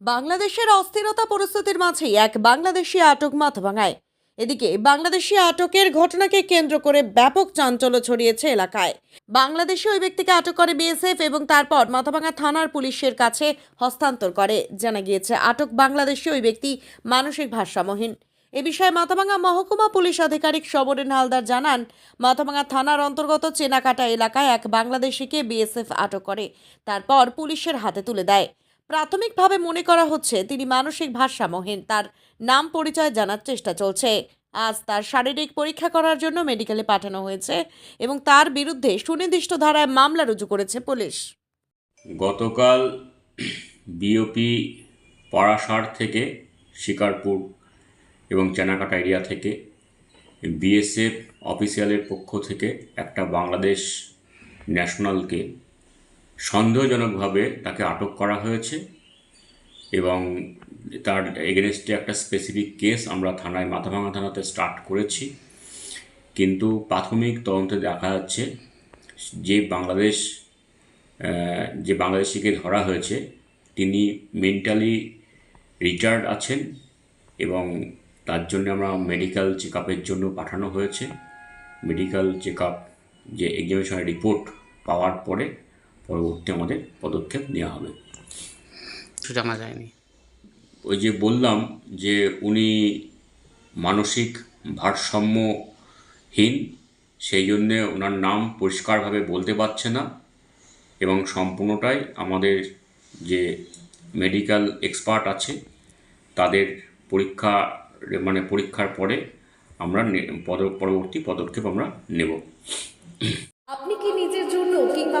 বাংলাদেশের অস্থিরতা পরিস্থিতির মাঝেই এক বাংলাদেশি আটক মাথাভাঙায়। এদিকে বাংলাদেশি আটকের ঘটনাকে কেন্দ্র করে ব্যাপক চাঞ্চল্য ছড়িয়েছে এলাকায়। বাংলাদেশে ওই ব্যক্তিকে আটক করে বিএসএফ এবং তারপর মাথাভাঙা থানার পুলিশের কাছে হস্তান্তর করে। জানা গিয়েছে, আটক বাংলাদেশি ওই ব্যক্তি মানসিক ভারসাম্যহীন। এ বিষয়ে মাথাভাঙা মহকুমা পুলিশ আধিকারিক সমরেন হালদার জানান, মাথাভাঙা থানার অন্তর্গত চেনাকাটা এলাকায় এক বাংলাদেশিকে বিএসএফ আটক করে, তারপর পুলিশের হাতে তুলে দেয়। প্রাথমিকভাবে মনে করা হচ্ছে তিনি মানসিক ভারসাম্যহীন। তার নাম পরিচয় জানার চেষ্টা চলছে। আজ তার শারীরিক পরীক্ষা করার জন্য মেডিকেলে পাঠানো হয়েছে এবং তার বিরুদ্ধে সুনির্দিষ্ট ধারায় মামলা রুজু করেছে পুলিশ। গতকাল বিওপি পরাশার থেকে শিকারপুর এবং চেনাকাটা এরিয়া থেকে বিএসএফ অফিসিয়ালের পক্ষ থেকে একটা বাংলাদেশ ন্যাশনালকে সন্দেহজনকভাবে তাকে আটক করা হয়েছে এবং তার এগেনস্টে একটা স্পেসিফিক কেস আমরা থানায় মাথাভাঙা থানাতে স্টার্ট করেছি। কিন্তু প্রাথমিক তদন্তে দেখা যাচ্ছে যে বাংলাদেশ যে বাংলাদেশিকে ধরা হয়েছে, তিনি মেন্টালি রিটায়ার্ড আছেন এবং তার জন্য আমরা মেডিকেল চেক আপের জন্য পাঠানো হয়েছে। মেডিকেল চেক আপ যে এক্সামিনেশনের রিপোর্ট পাওয়ার পরে পরবর্তী আমাদের পদক্ষেপ নেওয়া হবে। জানা যায়নি। ওই যে বললাম যে উনি মানসিক ভারসাম্যহীন সেই জন্যে ওনার নাম পরিষ্কারভাবে বলতে পারছে না এবং সম্পূর্ণটাই আমাদের যে মেডিকেল এক্সপার্ট আছে তাদের পরীক্ষা মানে পরীক্ষার পরে আমরা পরবর্তী পদক্ষেপ আমরা নেব আপনি কি নিজের জন্য কিংবা